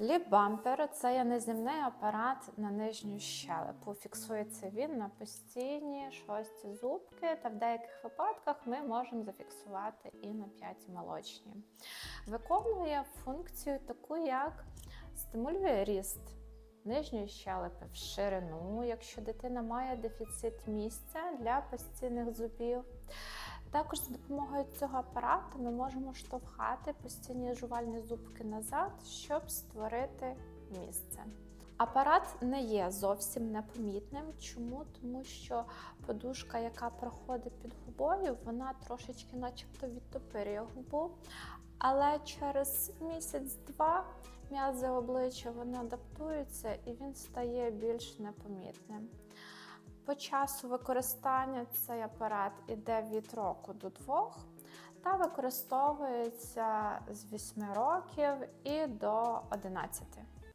Ліп-бампер це є неземний апарат на нижню щелепу. Фіксується він на постійні шості зубки, та в деяких випадках ми можемо зафіксувати і на п'яті молочні. Виконує функцію таку, як стимулює ріст нижньої щелепи в ширину, якщо дитина має дефіцит місця для постійних зубів. Також за допомогою цього апарату ми можемо штовхати постійні жувальні зубки назад, щоб створити місце. Апарат не є зовсім непомітним. Чому? Тому що подушка, яка проходить під губою, вона трошечки, начебто, відтопирює губу. Але через місяць-два м'язи обличчя вони адаптуються і він стає більш непомітним. По часу використання цей апарат іде від року до двох та використовується з 8 років і до 11.